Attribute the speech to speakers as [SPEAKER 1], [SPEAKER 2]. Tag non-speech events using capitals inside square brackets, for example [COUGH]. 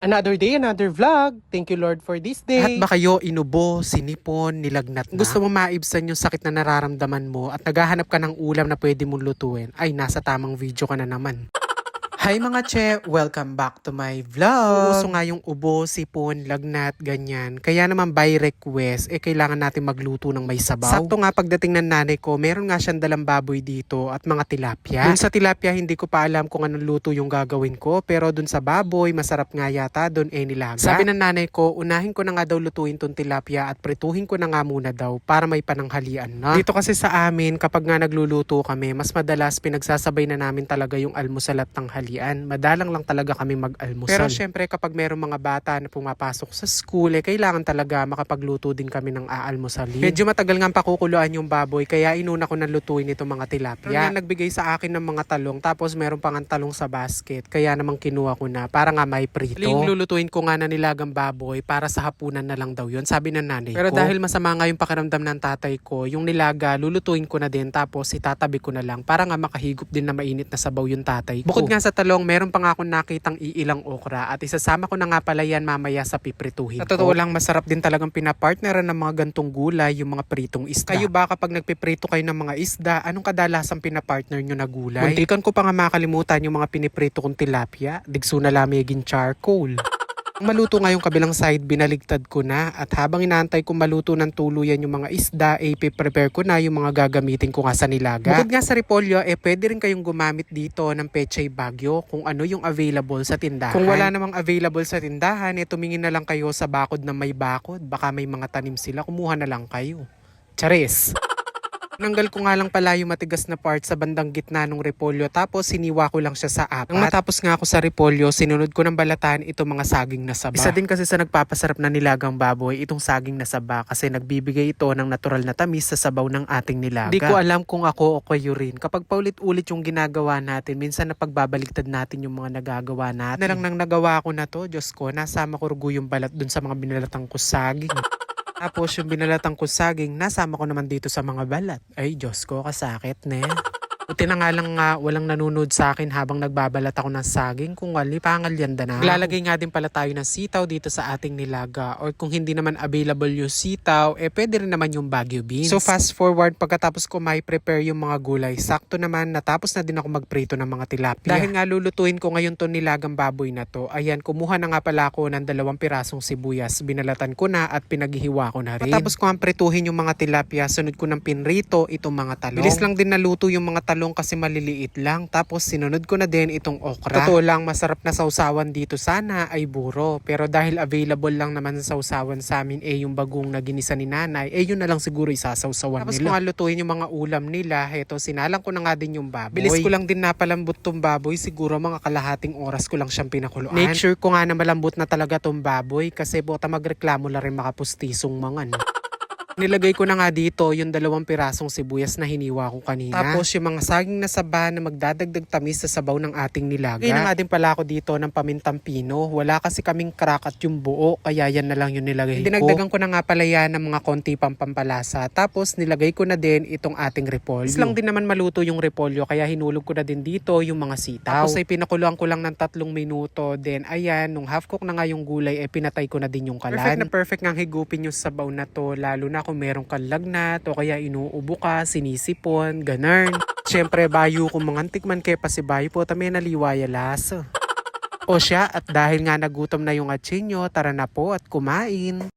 [SPEAKER 1] Another day, another vlog. Thank you Lord for this day. At ba kayo inubo, sinipon, nilagnat na? Gusto mo maibsan yung sakit na nararamdaman mo at naghahanap ka ng ulam na pwede mong lutuin? Ay, nasa tamang video ka na naman. Hi mga che! Welcome back to my vlog! Uso nga yung ubo, sipon, lagnat, ganyan. Kaya naman by request, eh kailangan natin magluto ng may sabaw. Sakto nga pagdating ng nanay ko, meron nga siyang dalang baboy dito at mga tilapia. Dun sa tilapia, hindi ko pa alam kung anong luto yung gagawin ko. Pero dun sa baboy, masarap nga yata dun eh nilaga. Sabi ng nanay ko, unahin ko na nga daw lutuin tong tilapia at prituhin ko na nga muna daw para may pananghalian na. Dito kasi sa amin, kapag nga nagluluto kami, mas madalas pinagsasabay na namin talaga yung almusal at tanghalian. Madalang lang talaga kami mag-almusal. Pero syempre kapag merong mga bata na pumapasok sa school, eh kailangan talaga makapagluto din kami ng aalmusalin. Medyo matagal nga pakukuluan yung baboy, kaya inuna ko na lutuin itong mga tilapia. Nga nagbigay sa akin ng mga talong, tapos meron pang ang talong sa basket, kaya namang kinuha ko na para nga may prito. Yung lulutuin ko nga na nilagang baboy para sa hapunan na lang daw yun, sabi ng nanay
[SPEAKER 2] Pero
[SPEAKER 1] ko. dahil masama nga yung pakiramdam ng tatay ko, yung nilaga lulutuin ko na din tapos itatabi ko na lang para nga makahigop din na mainit na sabaw yung tatay ko. Bukod nga sa talong, meron pa nga akong nakitang iilang okra at isasama ko na nga pala yan mamaya sa piprituhin
[SPEAKER 2] Sa
[SPEAKER 1] ko. totoo lang, masarap din talagang pinapartneran ng mga gantong gulay, yung mga pritong isda. Kayo ba kapag nagpiprito kayo ng mga isda, anong kadalasang pinapartner nyo na gulay? Muntikan ko pa nga makalimutan yung mga piniprito kong tilapia, digso na lamigin charcoal. Maluto nga yung kabilang side, binaligtad ko na at habang inaantay ko maluto ng tuluyan yung mga isda, eh prepare ko na yung mga gagamitin ko nga sa nilaga. Bukod nga sa repolyo, eh pwede rin kayong gumamit dito ng pechay bagyo kung ano yung available sa tindahan. Kung wala namang available sa tindahan, eh tumingin na lang kayo sa bakod na may bakod. Baka may mga tanim sila, kumuha na lang kayo. Charis! Nanggal ko nga lang pala yung matigas na part sa bandang gitna ng repolyo tapos siniwa ko lang siya sa apat. Nang matapos nga ako sa repolyo, sinunod ko ng balatan itong mga saging na saba. Isa din kasi sa nagpapasarap na nilagang baboy itong saging na saba kasi nagbibigay ito ng natural na tamis sa sabaw ng ating nilaga. Hindi ko alam kung ako o kayo rin. Kapag paulit-ulit yung ginagawa natin, minsan napagbabaliktad natin yung mga nagagawa natin. Na lang nang nagawa ko na to, Diyos ko, nasama ko rugo yung balat dun sa mga binalatang ko saging. [LAUGHS] Tapos yung binalatang ko saging, nasama ko naman dito sa mga balat. Ay, Diyos ko, kasakit ne. Buti na nga lang nga walang nanonood sa akin habang nagbabalat ako ng saging kung wali pangal yan na. Naglalagay nga din pala tayo ng sitaw dito sa ating nilaga or kung hindi naman available yung sitaw, eh pwede rin naman yung Baguio beans. So fast forward pagkatapos ko may prepare yung mga gulay, sakto naman natapos na din ako magprito ng mga tilapia. Dahil nga lulutuin ko ngayon to nilagang baboy na to, ayan kumuha na nga pala ako ng dalawang pirasong sibuyas, binalatan ko na at pinaghihiwa ko na rin. Tapos ko ang prituhin yung mga tilapia, sunod ko ng pinrito itong mga talong. Bilis lang din naluto yung mga talong kasi maliliit lang. Tapos sinunod ko na din itong okra. Totoo lang, masarap na sausawan dito sana ay buro. Pero dahil available lang naman sa sausawan sa amin eh yung bagong na ginisa ni nanay, eh yun na lang siguro isasawsawan Tapos nila. Tapos kung lutuin yung mga ulam nila, heto sinalang ko na nga din yung baboy. Bilis ko lang din napalambot tong baboy, siguro mga kalahating oras ko lang siyang pinakuluan. Make sure ko nga na malambot na talaga tong baboy kasi bota magreklamo na rin makapustisong mangan. Nilagay ko na nga dito yung dalawang pirasong sibuyas na hiniwa ko kanina. Tapos yung mga saging na saba na magdadagdag tamis sa sabaw ng ating nilaga. Na nga din pala ako dito ng pamintang pino. Wala kasi kaming crack at yung buo, kaya yan na lang yung nilagay ko. Dinagdagan ko na nga pala yan ng mga konti pang pampalasa. Tapos nilagay ko na din itong ating repolyo. Is lang din naman maluto yung repolyo, kaya hinulog ko na din dito yung mga sitaw. Tapos ay pinakuluan ko lang ng tatlong minuto. Then ayan, nung half cook na nga yung gulay, ay pinatay ko na din yung kalan. Perfect na perfect nga higupin yung sabaw na to, lalo na kung meron kang lagnat o kaya inuubo ka, sinisipon, ganern. Siyempre, bayo kung mangantik man kay pasibayo po, tami naliwaya laso. O siya, at dahil nga nagutom na yung atsinyo, tara na po at kumain.